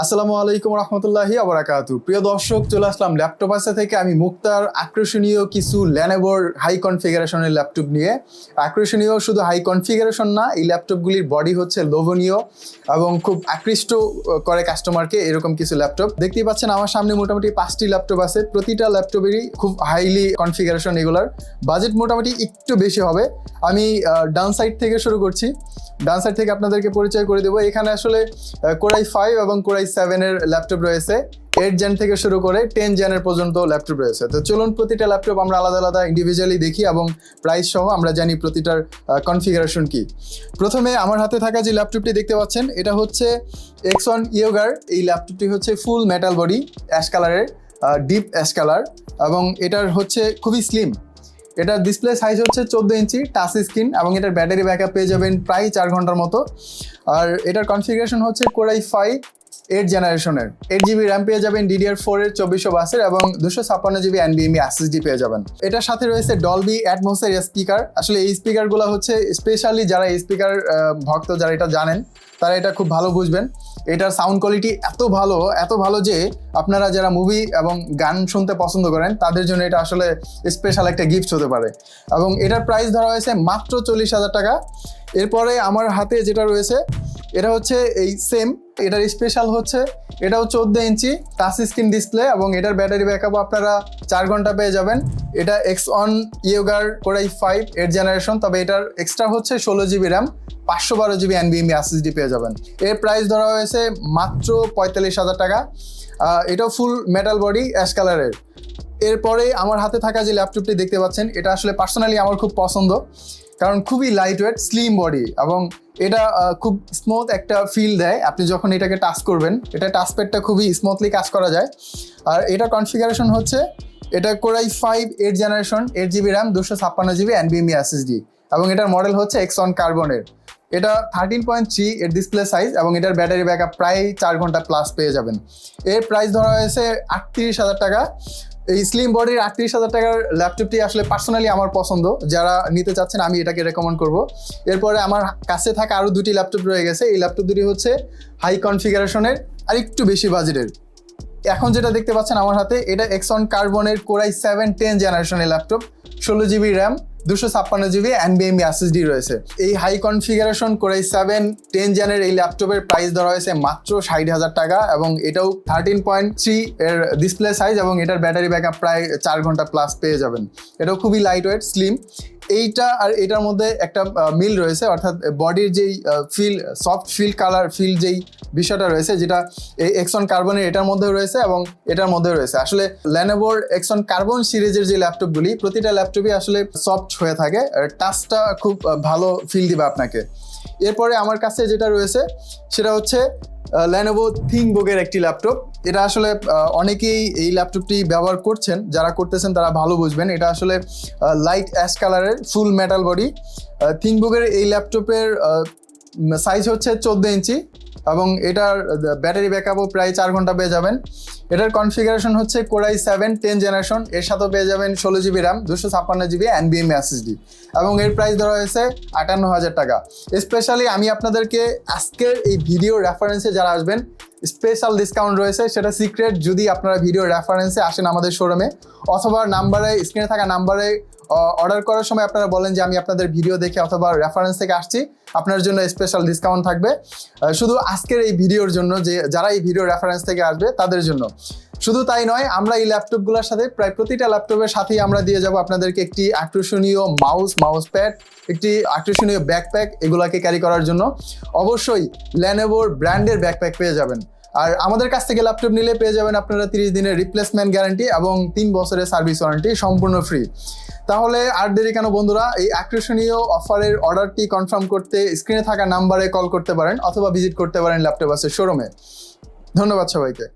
আসসালামু আলাইকুম রহমতুল্লাহি আবরাকাতু প্রিয় দর্শক, চলে আসলাম ল্যাপটপ আসা থেকে। আমি মুক্তার আকর্ষণীয় কিছু ল্যানেবোর হাই কনফিগারেশনের ল্যাপটপ নিয়ে। আকর্ষণীয় শুধু হাই কনফিগারেশন না, এই ল্যাপটপগুলির বডি হচ্ছে লোভনীয় এবং খুব আকৃষ্ট করে কাস্টমারকে এরকম কিছু ল্যাপটপ। দেখতেই পাচ্ছেন আমার সামনে মোটামুটি পাঁচটি ল্যাপটপ আছে। প্রতিটা ল্যাপটপেরই খুব হাইলি কনফিগারেশন এগুলার। বাজেট মোটামুটি একটু বেশি হবে। আমি ডাউন সাইড থেকে শুরু করছি। ডান সাইড থেকে আপনাদেরকে পরিচয় করে দেবো। এখানে আসলে কোরাই ফাইভ এবং কোরাই সেভেনের ল্যাপটপ রয়েছে। এইট জেন থেকে শুরু করে টেন জেনের পর্যন্ত ল্যাপটপ রয়েছে। তো চলুন প্রতিটা ল্যাপটপ আমরা আলাদা আলাদা ইন্ডিভিজুয়ালি দেখি এবং প্রাইস সহ আমরা জানি প্রতিটার কনফিগারেশন কি। প্রথমে আমার হাতে থাকা যে ল্যাপটপটি দেখতে পাচ্ছেন, এটা হচ্ছে এক্স এক্সন ইয়োগার এই ল্যাপটপটি হচ্ছে ফুল মেটাল বডি অ্যাশ কালারের ডিপ অ্যাশ কালার এবং এটার হচ্ছে খুবই স্লিম এটার ডিসপ্লে সাইজ হচ্ছে চোদ্দ ইঞ্চি টাচ স্ক্রিন এবং এটার ব্যাটারি ব্যাকআপ পেয়ে যাবেন প্রায় চার ঘণ্টার মতো। আর এটার কনফিগারেশন হচ্ছে কোরাই ফাইভ এইট জেনারেশনের এইট জিবি র্যাম পেয়ে যাবেন ডিডিআর ফোর এর চব্বিশশো বাসের এবং দুশো ছাপ্পান্ন জিবি এনবিএমই এসএসডি পেয়ে যাবেন। এটার সাথে রয়েছে ডলবি অ্যাটমোসের স্পিকার আসলে এই স্পিকারগুলো হচ্ছে স্পেশালি যারা স্পিকার ভক্ত যারা এটা জানেন, তারা এটা খুব ভালো বুঝবেন। এটার সাউন্ড কোয়ালিটি এত ভালো এত ভালো যে আপনারা যারা মুভি এবং গান শুনতে পছন্দ করেন, তাদের জন্য এটা আসলে স্পেশাল একটা গিফট হতে পারে। এবং এটার প্রাইস ধরা হয়েছে মাত্র চল্লিশ হাজার টাকা। এরপরে আমার হাতে যেটা রয়েছে, এটা হচ্ছে এই সেম এটার স্পেশাল হচ্ছে, এটাও চোদ্দ ইঞ্চি টাচ স্ক্রিন ডিসপ্লে এবং এটার ব্যাটারি ব্যাকআপ আপনারা চার ঘণ্টা পেয়ে যাবেন। এটা X one ইয়োগার core i five eight generation তবে এটার এক্সট্রা হচ্ছে ষোলো জিবি র্যাম পাঁচশো বারো জিবি এনবিএমই এসএসডি পেয়ে যাবেন। এর প্রাইস ধরা হয়েছে মাত্র পঁয়তাল্লিশ হাজার টাকা। এটাও ফুল মেটাল বডি অ্যাশ কালারের এরপরে আমার হাতে থাকা যে ল্যাপটপটি দেখতে পাচ্ছেন, এটা আসলে পার্সোনালি আমার খুব পছন্দ। কারণ খুবই লাইট ওয়েট স্লিম বডি এবং এটা খুব স্মুথ একটা ফিল দেয়। আপনি যখন এটাকে টাচ করবেন, এটা টাচ প্যাডটা খুবই স্মুথলি কাজ করা যায়। আর এটা কনফিগারেশন হচ্ছে, এটা core i five eight generation eight GB RAM দুশো ছাপ্পান্ন জিবি এনবিএমই এসএসডি এবং এটার মডেল হচ্ছে এক্সন কার্বনের এটা থার্টিন পয়েন্ট থ্রি এর ডিসপ্লে সাইজ এবং এটার ব্যাটারি ব্যাকআপ প্রায় চার ঘণ্টা প্লাস পেয়ে যাবেন। এর প্রাইস ধরা হয়েছে আটত্রিশ হাজার টাকা। এই স্লিম বডির আটত্রিশ হাজার টাকার ল্যাপটপটি আসলে পার্সোনালি আমার পছন্দ। যারা নিতে চাচ্ছেন, আমি এটাকে রেকমেন্ড করব। এরপরে আমার কাছে থাকা আরও দুটি ল্যাপটপ রয়ে গেছে। এই ল্যাপটপ দুটি হচ্ছে হাই কনফিগারেশনের আর একটু বেশি বাজেটের এখন যেটা দেখতে পাচ্ছেন আমার হাতে, এটা এক্সন কার্বনের কোরাই সেভেন টেন জেনারেশনের ল্যাপটপ ষোলো জিবি র্যাম দুশো ছাপ্পান্ন জিবি এনবিএমই এসএসডি রয়েছে। এই হাই কনফিগারেশন করে সেভেন টেন জেনের এই ল্যাপটপের প্রাইস ধরা হয়েছে মাত্র ষাট হাজার টাকা এবং এটাও থার্টিন পয়েন্ট থ্রি এর ডিসপ্লে সাইজ এবং এটার ব্যাটারি ব্যাকআপ প্রায় চার ঘণ্টা প্লাস পেয়ে যাবেন। এটাও খুবই লাইট ওয়েট স্লিম এইটা আর এটার মধ্যে একটা মিল রয়েছে, অর্থাৎ বডির যেই feel soft feel colour feel যেই বিষয়টা রয়েছে যেটা এই এক্সন কার্বনের এটার মধ্যে রয়েছে এবং এটার মধ্যে রয়েছে। আসলে ল্যানোভোর এক্সন কার্বন সিরিজের যে ল্যাপটপগুলি, প্রতিটা ল্যাপটপই আসলে সফট হয়ে থাকে টাচটা খুব ভালো ফিল দিবে আপনাকে। এরপরে আমার কাছে যেটা রয়েছে, সেটা হচ্ছে ল্যানোভো থিংবুকের একটি ল্যাপটপ। এটা আসলে অনেকেই এই ল্যাপটপটি ব্যবহার করছেন, যারা করতেছেন তারা ভালো বুঝবেন। এটা আসলে লাইট অ্যাশ কালারের ফুল মেটাল বডি থিংবুকের এই ল্যাপটপের সাইজ হচ্ছে চোদ্দ ইঞ্চি। এবং এটার ব্যাটারি ব্যাকআপও প্রায় চার ঘণ্টা পেয়ে যাবেন। এটার কনফিগারেশন হচ্ছে কোরাই সেভেন টেন জেনারেশন এর সাথেও পেয়ে যাবেন ষোলো জিবি র্যাম দুশো ছাপ্পান্ন জিবি এনবিএম এসএসডি এবং এর প্রাইস ধরা হয়েছে আটান্ন হাজার টাকা। স্পেশালি আমি আপনাদেরকে আজকের এই ভিডিও রেফারেন্সে যারা আসবেন স্পেশাল ডিসকাউন্ট রয়েছে, সেটা সিক্রেট যদি আপনারা ভিডিও রেফারেন্সে আসেন আমাদের শোরুমে অথবা নাম্বারে স্ক্রিনে থাকা নাম্বারে অর্ডার করার সময় আপনারা বলেন যে আমি আপনাদের ভিডিও দেখে অথবা রেফারেন্স থেকে আসছি, আপনার জন্য স্পেশাল ডিসকাউন্ট থাকবে। শুধু আজকের এই ভিডিওর জন্য যে, যারা এই ভিডিও রেফারেন্স থেকে আসবে, তাদের জন্য। শুধু তাই নয়, আমরা এই ল্যাপটপগুলোর সাথে প্রায় প্রতিটা ল্যাপটপের সাথেই আমরা দিয়ে যাব আপনাদেরকে একটি আকর্ষণীয় মাউস মাউস প্যাড একটি আকর্ষণীয় ব্যাকপ্যাক এগুলাকে ক্যারি করার জন্য। অবশ্যই ল্যানোভোর ব্র্যান্ডের ব্যাকপ্যাক পেয়ে যাবেন। আর আমাদের কাছ থেকে ল্যাপটপ নিলে পেয়ে যাবেন আপনারা তিরিশ দিনের রিপ্লেসমেন্ট গ্যারান্টি এবং তিন বছরের সার্ভিস ওয়ারেন্টি সম্পূর্ণ ফ্রি তাহলে আর দেরি কেন বন্ধুরা, এই আকর্ষণীয় অফারের অর্ডারটি কনফার্ম করতে স্ক্রিনে থাকা নাম্বারে কল করতে পারেন অথবা ভিজিট করতে পারেন ল্যাপটপ আছে শোরুমে ধন্যবাদ সবাইকে।